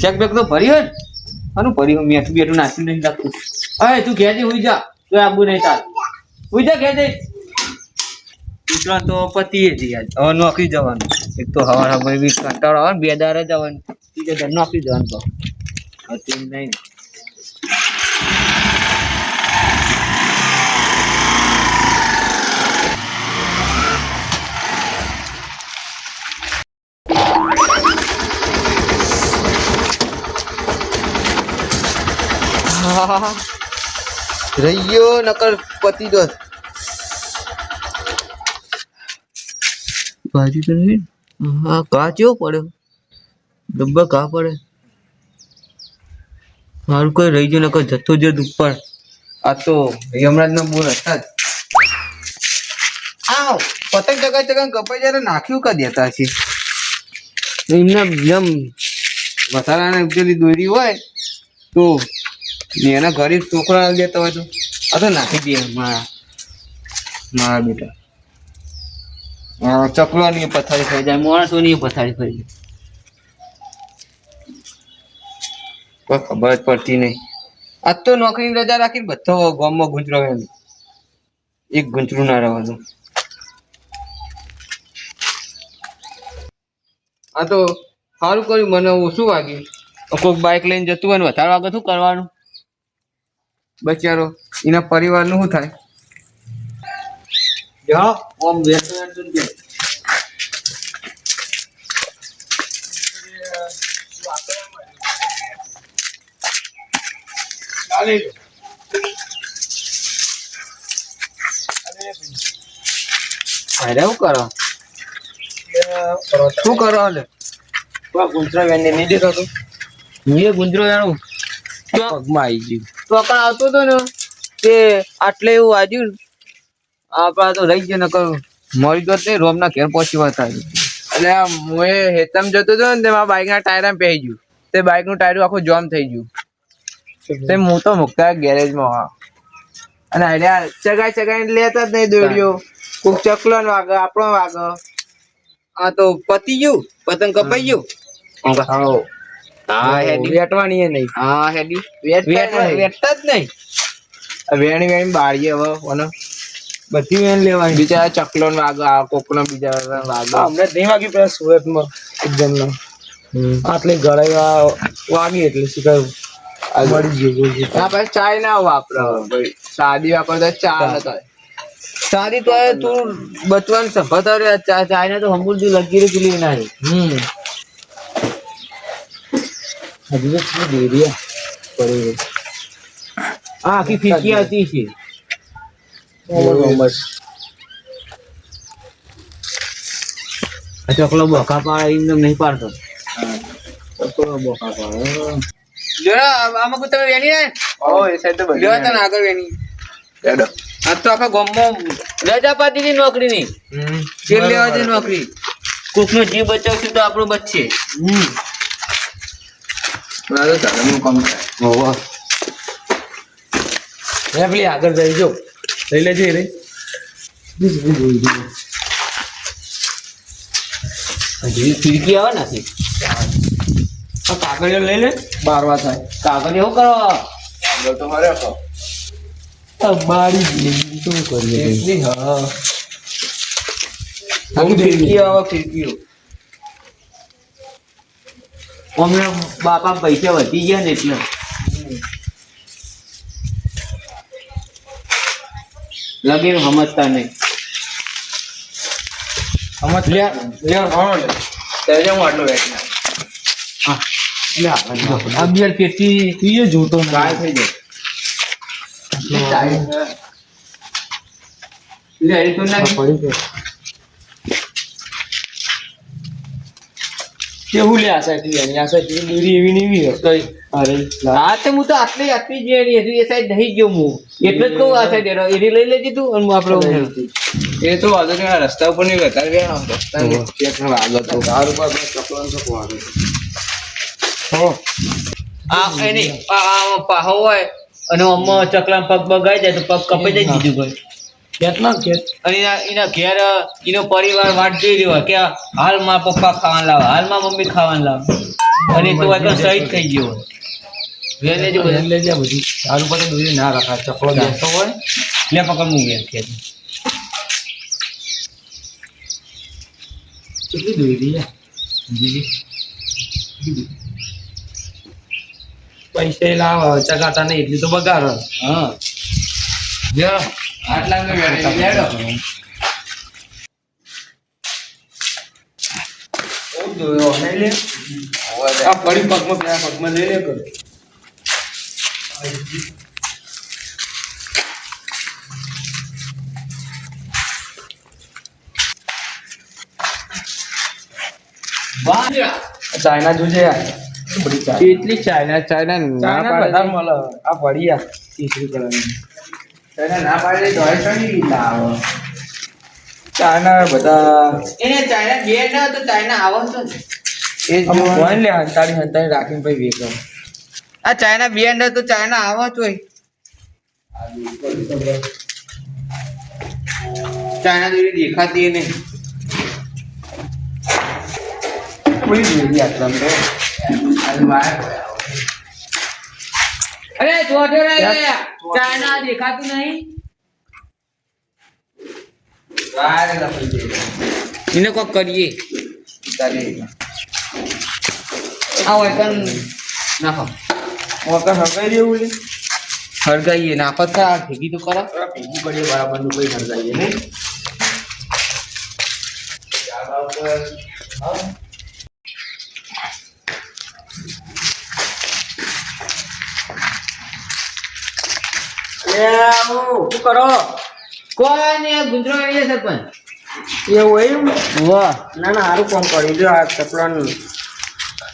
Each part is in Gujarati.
શેક બેક તો ભર્યો ને? આનું ભર્યું મેઠું બેઠું નાખી નહીં લાગતું અરે તું ઘેર જઈ હુઈ જા. તો આબુ નહીં તાર ઉઈ જા ઘેર જઈ. ઉતરા તો પતિએ જ આજ હવે નોકરી જવાનું. એક તો હવાર હવાર બી કંટાળો આવે ને બે દારે જવાનું. બીજે દાડે નોકરી જવાનું તો હતી નહીં રહીયો નકર પતી દો બાજુ તો નહીં? હા કા ચેવો પડ્યો ડબ્બા કા પડે? મારું કોઈ રહી ગયું નકર જતો જ ઉપર આ તો યમરાજ નો બોલ હતા જ. આવ પતંગ ચગા ચગા કપાઈ જયારે નાખ્યું કા દેતા છે? એમને જેમ મસાલાને પેલી દોરી હોય તો એના ઘરે છોકરા દેતા હોય તો? તો નાખી દે મારા મારા બેટા. હા, ચકલાની પથારી થઈ જાય માણસોની પથારી ફરી જાય. ખબર જ પડતી નહીં. આજ તો નોકરીની રજા રાખીને બધો ગામમાં ગુંચરો એમ એક ગુંચરું ના રહેવાનું. આ તો સારું કર્યું મને ઓછું વાગ્યું. કોઈક બાઇક લઈને જતું હોય ને વધારે વાગે શું કરવાનું? બચારો એના પરિવારનું શું થાય? જા ઓમ અરે શું કરો? શું કરો હાલે? ગુંજરો વેને નહીં દેખાતું? મેં ગુંજરો જાણું. પગમાં આવી ગયું. અકળ આવતો હતો ને તે આટલે એવું વાજ્યું ને આપડા તો રહી ગયા નકર મરી ગયો નહીં રોમના ઘેર પહોંચી હતા એટલે આ હું એ હેતમ જતો હતો ને તે મારા બાઇક ના ટાયર આમ પહેરી ગયું. તે બાઇકનું ટાયર આખું જોમ થઈ ગયું. તે હું તો મુકતા ગેરેજમાં અને અલ્યા ચગાઈ ચગાઈ લેતા જ નહીં દોડ્યો. કોક ચકલો ને વાગે આપણો વાગે. આ તો પતી ગયું પતંગ કપાઈ ગયું. હા. હેડી. વેટવાની એ નહીં. હા હેડી. વેટતા વેટતા જ નહીં. વેણી વેણી બાળીએ હવે કોને બધી વેણ લેવાની. બિચારા ચકલો ને વાગો આ કોક નો બીજા વાગો અમને નહીં વાગ્યું પેલા સુરતમાં એકદમ ના આટલી ગળાઈ વાગી એટલે શું કહ્યું મળી ગયું બોલ પછી ચાય ના વાપરો સાદી વાપરતા ચા નતા સાદી તો તું બચવાનું ચા ચાય તો હમુરજી લગી રહી પેલી ના હમ. હજુ તો શું દેરી આ પડી. આ આખી ફીકી હતી છે. આ ચોકલો બોકા પાડે એમને નહીં પાડતો. તો બોકા પાડે. આમાં કોઈ તમે વેણી ને ઓ એ સાઈડ તો બધી લેવા તને આગળ વેની લેડો આ તો આખા ગામમાં રજા પાતી હતી નોકરીની. તેલ લેવા છે નોકરી. કોકનો જીવ બચાવશું તો આપણો બચશે. હમ. બરાબર ધર્મનું કામ થાય ઓહો હે પેલી આગળ જઈ જો. લઈ લેજે રે. હજી ફીરકી આવે નથી કાગળિયો લઈ લે. બારવા થાય. કાગળિયો એવું કરો? આગળ તો મારે હતો. શું કરીએ? એટલી હા. ફિરકીઓ આવે ફિરકીઓ. અમને બાપા પૈસા વધી ગયા ને એટલે. લગીન સમજતા નહીં. સમજ લે લે હા લે ત્યારે હું આટલો વેચના. લે આગળ જાઓ. આ બિયર પેટી તું એ જોતો ના. ગાય થઈ જાય. લે એ તો આ ના પડી ગયો. કેવું લે આ સાઈડ એની દૂરી એવી નહીં હોય. અરે હા તો હું તો આટલી આટલી જ એની હતી એ સાઈડ નહીં ગયો હું. એટલે જ કહું આ સાઈડ એનો એની લઈ લેજે તું અને આપણે એ તો વાંધો નહીં રસ્તા ઉપર નહીં વધારે આમ રસ્તા ચેક ના વાગો તો. તો હો. આ એની આ પાહો હોય અને આમાં ચકલા પગ બગાઈ જાય તો પગ કપાઈ જાય બીજું કોઈ. ના એના એના ઘેર એનો પરિવાર વાટ જોઈ રહ્યો હોય કે હાલ પપ્પા ખાવાનું લાવે હાલ મારા મમ્મી ખાવાનું લાવે. અને તો હોય તો શહીદ થઈ ગયો. હોય વેને જ બધા. એટલે સારું પડે દોરી ના રખાય ચકલો બેસતો હોય. લે પકડ હું વેન ખેત કેટલી દોરી છે? પૈસા લાવ ચગાતા નહીં એટલી તો બગાડ હા. જો. આટલા મેં વેડી લેડો આ પડી પગમાં પેલા પગમાં લઈ લે કર. ચાઇના જોજે યાર. કેટલી ચાઇના? ચાઇના ના બધા મળે. આ પડી યાર તીસરી કલરની. ચાઇના ના પાડી તો હોય તો નહીં લાવો ચાઇના બધા. એને ચાઇના બે ના તો ચાઇના આવો તો ને. એ જ ને લે હંતાડી હંતાડી રાખીને વેચો આ ચાઇના બે અંદર તો ચાઇના આવો જ હોય. ચાઇના જેવી દેખાતી નહીં. બધી દોરી આટલા તો મારે. અરે જોજો રે ચાઇના દેખાતું નહીં મારે લખી દે એને કોક કરીએ તારી આ હોય કન નાખો મોકા હગાઈ દેવું લે હળગાઈએ નાખો તો આ ભેગી તો કરો ભેગી પડીએ બરાબરનું કોઈ હરગાઈએ નહીં શું કરો? કોઈ ને ગુંજરો એરિયા સરપંચ. એવું એમ? વાહ. ના ના સારું કોમ કર્યું જો આ ચપલાન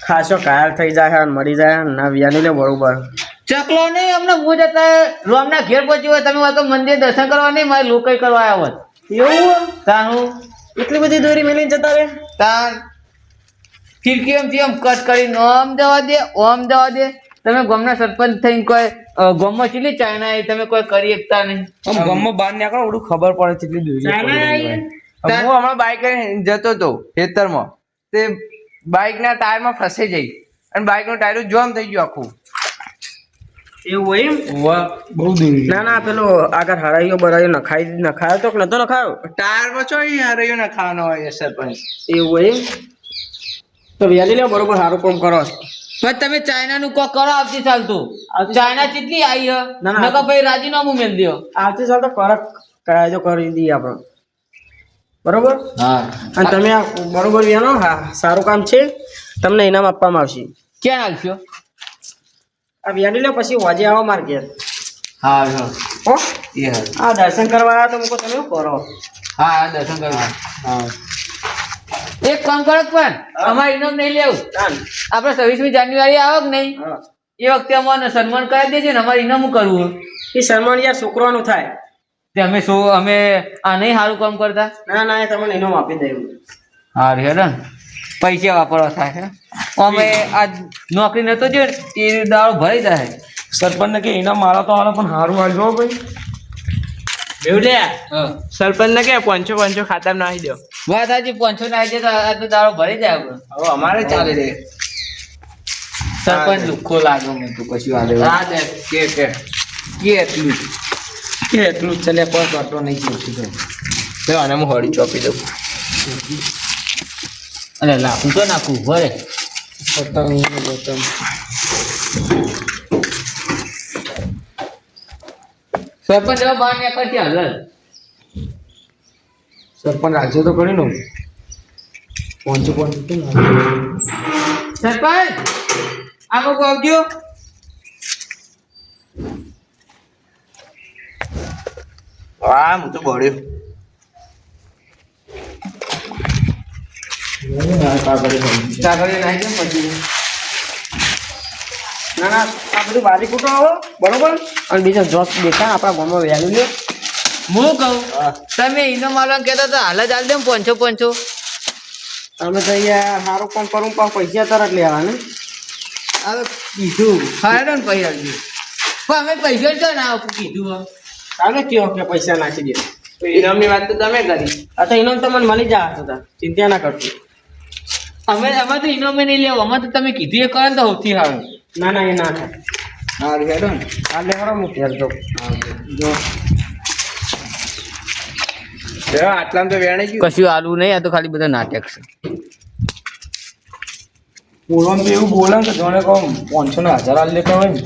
ખાસો ઘાયલ થઈ જાય અને મરી જાય ના વ્યાની લે બરોબર. ચકલો નહીં અમને હું જતા રોમના ઘેર પહોંચ્યો હોય તમે તો મંદિર દર્શન કરવા નહીં મારે લોકો કરવા આવ્યા હોત. એવું તાનું? એટલી બધી દોરી મેલીને જતા રે તાન ફિરકી એમથી એમ કટ કરીને ઓમ જવા દે ઓમ જવા દે. તમે ગામના સરપંચ થઈને કોઈ ગામમાં ચીલી ચાઇના એ તમે કોઈ કરી શકતા નહીં? આમ ગામમાં બહાર નીકળો ઓલું ખબર પડે કેટલી દોરી હું હમણાં બાઇક જતો હતો ખેતરમાં. તે બાઇકના ટાયરમાં ફસાઈ જઈ અને બાઇકનું ટાયર જોમ થઈ ગયું આખું. એવું એમ? બહુ દોરી ના ના પેલો આગળ હરાઈઓ બરાયો નખાઈ નખાયો તો કે નતો નખાયો? ટાયરમાં છો રહ્યો ને ખાવાનો હોય સરપંચ. એવું એમ? તો વ્યાલી લે બરોબર સારું કામ કરો. પણ તમે ચાઇના નું કોક કરો આવતી સાલ તો. ચાઇના કેટલી આવી હ. ના, તો ભાઈ રાજીનામું મેલ દ્યો. આવતી સાલ તો કરક કરાજો કરી દઈએ આપણે. બરોબર? હા. અને તમે આ બરોબર વિયાનો? હા સારું કામ છે. તમને ઇનામ આપવામાં આવશે. ક્યાં આવશો? આ વિયાની લો પછી વાજે આવો માર ઘેર. હા હા. હો? એ હા. દર્શન કરવા આવ્યા તો મૂકો તમે કરો? હા હા દર્શન કરવા. હા. એક કામ કરો પણ અમારે ઇનામ નહીં લેવું. આપણે છવ્વીસમી જાન્યુઆરી આવક કે નહીં? એ વખતે અમારે સન્માન કરી દેજો ને અમારે ઇનામ કરવું એ સન્માન યાર છોકરાનું થાય. તે અમે શું અમે આ નહીં સારું કામ કરતા? ના ના તમને ઇનામ આપી દઉં હા રે ને. પૈસા વાપરવા થાય અમે આ નોકરી નતો જો એ દાળ ભરી જાય. સરપંચ ને કે ઇનામ મારા તો હાલો પણ સારું આવજો ભાઈ. બેવલે હા. સરપંચ ને કે પંચો પંચો ખાતામાં નાખી દો. સાચી પાંચસો ના આવી જાય તો આ દાડો ભરી જાય આપણો હવે અમારે ચાલે છે. સરપંચ દુઃખો લાગ્યો મેં તો પછી આલે હા કે કે કે એટલું. કે એટલું જ ચાલે કોઈ વાતો નહીં પૂછ્યું તો. તો આને હું હળી ચોપી દઉં. અરે લાખું તો નાખું ભરે પતંગ પતંગ. સરપંચ હવે બહાર નીકળતી છે હાલ સરપંચ રાજ્ય તો કરી નું પહોંચું પહોંચું કેમ સરપંચ આ લોકો આવજો? હા હું તો બળ્યો ના ના આ બધું બારી કૂટો આવો બરોબર? અને બીજા જોશ દેખા આપણા ગામમાં વહેલું લે. હું કહું? તમે ઇનામ આલવાનું કહેતા તો હાલ જ હાલ દે પહોંચો પહોંચો તમે અમે તો યાર સારું કામ કરું પણ પૈસા તરત લેવા ને. હવે કીધું હા ને પૈસા આવજો પણ અમે પૈસા જ ના આપું કીધું તમે કયો કે પૈસા નાખી દે. તો ઇનામની વાત તો તમે કરી. આ તો ઇનામ તમને મળી જાય તો તાર. ચિંતા ના કરતો અમે અમે તો ઇનોમે નહીં લેવું અમે તો તમે કીધું એ કરો ને તો સૌથી સારું. ના ના એ ના થાય. હા હેડો ને. આ લેવડો હું ઘેર હા જો. જો આટલામાં તો વેણે ગયું. કશું આલુ નહીં આ તો ખાલી બધા નાટક છે. બોલવાનું તો એવું બોલે કે જોને કહું પાંચસો ને હજાર આલ લેતા હોય ને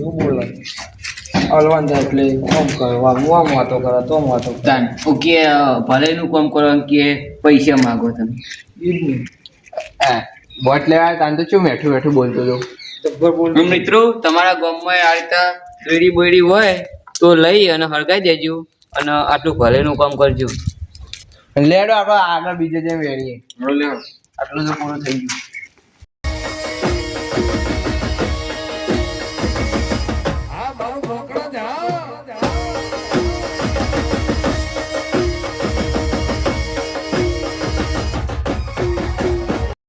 એવું બોલે અલવાન થાય એટલે કોમ કરવા હું આમ વાતો કરે તો વાતો તાન ઓકે ભલે નું કામ કરો કે પૈસા માંગો તમે. એ જ ને. હા, બોટ લેવા તાન તો શું બેઠું બેઠું બોલતો હતો. મિત્રો તમારા ગામમાં આ રીતે દોરી બોયડી હોય તો લઈ અને હળગાઈ દેજો. અને આટલું ભલેનું કામ કરજો. લેડો આપણે આગળ બીજે જેમ વેણીએ આટલું તો પૂરું થઈ ગયું.